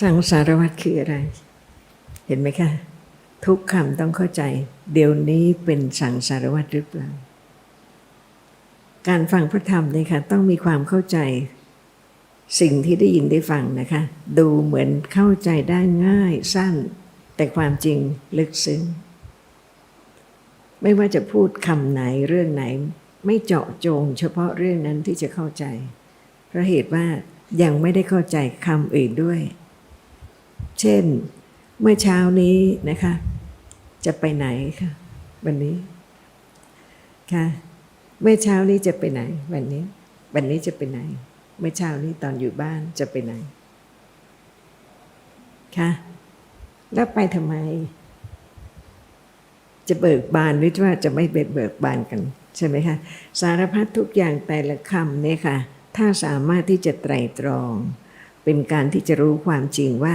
สังสารวัตรคืออะไร เห็นไหมคะ ทุกคำต้องเข้าใจ เดี๋ยวนี้เป็นสังสารวัตรหรือเปล่า การฟังพระธรรมเนี่ยค่ะต้องมีความเข้าใจ สิ่งที่ได้ยินได้ฟังนะคะ ดูเหมือนเข้าใจได้ง่ายสั้น แต่ความจริงลึกซึ้งไม่ว่าจะพูดคำไหนเรื่องไหน ไม่เจาะจง เฉพาะเรื่องนั้นที่จะเข้าใจเพราะเหตุว่ายังไม่ได้เข้าใจคำอื่นด้วย เช่นเมื่อเช้านี้นะคะ จะไปไหนคะวันนี้ค่ะเมื่อเช้านี้จะไปไหน วันนี้ วันนี้จะไปไหน เมื่อเช้านี้ตอนอยู่บ้านจะไปไหนค่ะแล้วไปทำไม จะเบิกบานหรือว่าจะไม่เบิกเบิกบานกัน ใช่ไหมคะ สารพัดทุกอย่างแต่ละคำเนี่ยค่ะ ถ้าสามารถที่จะไตรตรอง เป็นการที่จะรู้ความจริงว่า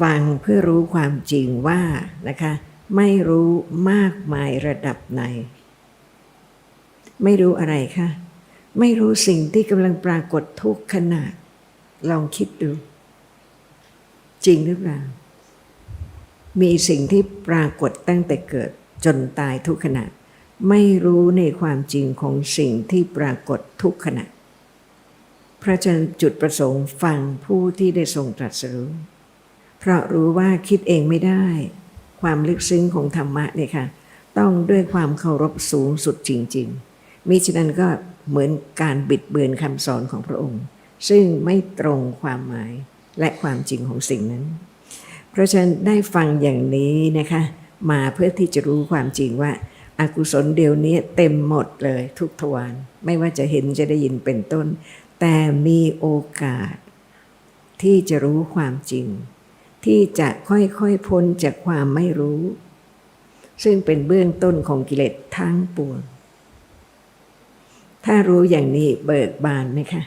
ฟังเพื่อรู้ความจริงว่านะคะ ไม่รู้มากมายระดับไหน ไม่รู้อะไรคะไม่รู้สิ่งที่กำลังปรากฏทุกขณะลองคิดดู จริงหรือเปล่า มีสิ่งที่ปรากฏตั้งแต่เกิดจนตายทุกขณะ ไม่รู้ในความจริงของสิ่งที่ปรากฏทุกขณะพระจันจุดประสงค์ฟังผู้ที่ได้ทรงตรัสรู้ เพราะรู้ว่าคิดเองไม่ได้ ความลึกซึ้งของธรรมะเนี่ยค่ะ ต้องด้วยความเคารพสูงสุดจริง ๆ มิฉะนั้นก็เหมือนการบิดเบือนคำสอนของพระองค์ ซึ่งไม่ตรงความหมายและความจริงของสิ่งนั้น เพราะฉะนั้นได้ฟังอย่างนี้นะคะ มาเพื่อที่จะรู้ความจริงว่าอากุศลเดี๋ยวนี้เต็มหมดเลยทุกทวารไม่ว่าจะเห็นจะได้ยินเป็นต้น แต่มีโอกาสที่จะรู้ความจริง ที่จะค่อยๆพ้นจากความไม่รู้ ซึ่งเป็นเบื้องต้นของกิเลสทั้งปวง ถ้ารู้อย่างนี้เบิกบานไหมคะ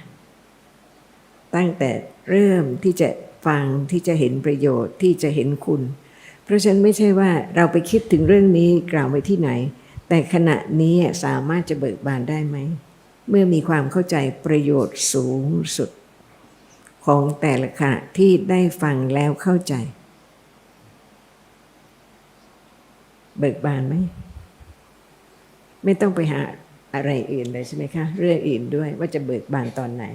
ตั้งแต่เริ่มที่จะฟังที่จะเห็นประโยชน์ที่จะเห็นคุณ เพราะฉะนั้นไม่ใช่ว่าเราไปคิดถึงเรื่องนี้กล่าวไว้ที่ไหน แต่ขณะนี้สามารถจะเบิกบานได้ไหม เมื่อมีความเข้าใจประโยชน์สูงสุด ของแต่ละขณะที่ได้ฟังแล้วเข้าใจ เบิกบานไหม ไม่ต้องไปหาอะไรอื่นเลยใช่ไหมคะ เรื่องอื่นด้วยว่าจะเบิกบานตอนไหน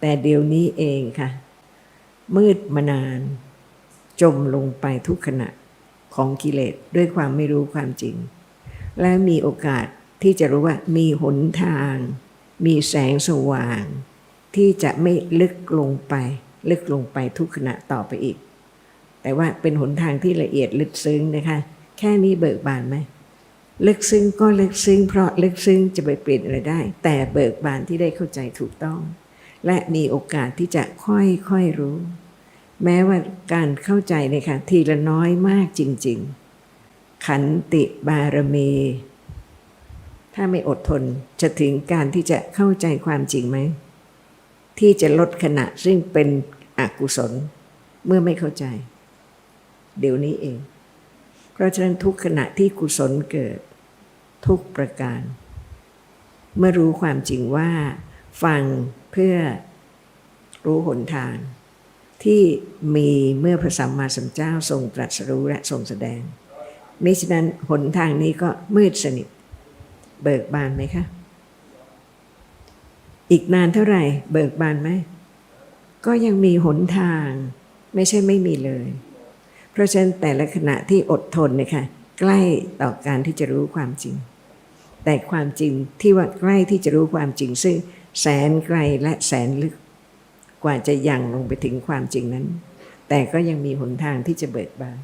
แต่เดี๋ยวนี้เองค่ะ มืดมานาน จมลงไปทุกขณะของกิเลสด้วยความไม่รู้ความจริง และมีโอกาสที่จะรู้ว่ามีหนทาง มีแสงสว่าง ที่จะไม่ลึกลงไป ลึกลงไปทุกขณะต่อไปอีก แต่ว่าเป็นหนทางที่ละเอียดลึกซึ้งนะคะ แค่นี้เบิกบานไหมลึกซึ้งก็ลึกซึ้งเพราะลึกซึ้งจะไปเปลี่ยนอะไรได้ แต่เบิกบานที่ได้เข้าใจถูกต้อง และมีโอกาสที่จะค่อยๆรู้ แม้ว่าการเข้าใจเนี่ยค่ะทีละน้อยมากจริง ๆ ขันติบารมี ถ้าไม่อดทนจะถึงการที่จะเข้าใจความจริงไหม ที่จะลดขณะซึ่งเป็นอกุศลเมื่อไม่เข้าใจ เดี๋ยวนี้เอง เพราะฉะนั้นทุกขณะที่กุศลเกิดทุกประการ เมื่อรู้ความจริงว่า ฟังเพื่อรู้หนทาง ที่มีเมื่อพระสัมมาสัมพุทธเจ้าทรงตรัสรู้และทรงแสดงมิฉะนั้นหนทางนี้ก็มืดสนิท เบิกบานไหมคะ อีกนานเท่าไหร่ เบิกบานไหมก็ยังมีหนทาง ไม่ใช่ไม่มีเลย เพราะฉะนั้นแต่ละขณะที่อดทนเนี่ยค่ะใกล้ต่อการที่จะรู้ความจริง แต่ความจริงที่ว่าใกล้ที่จะรู้ความจริง ซึ่งแสนไกลและแสนลึก กว่าจะยังลงไปถึงความจริงนั้น แต่ก็ยังมีหนทางที่จะเบิกบาน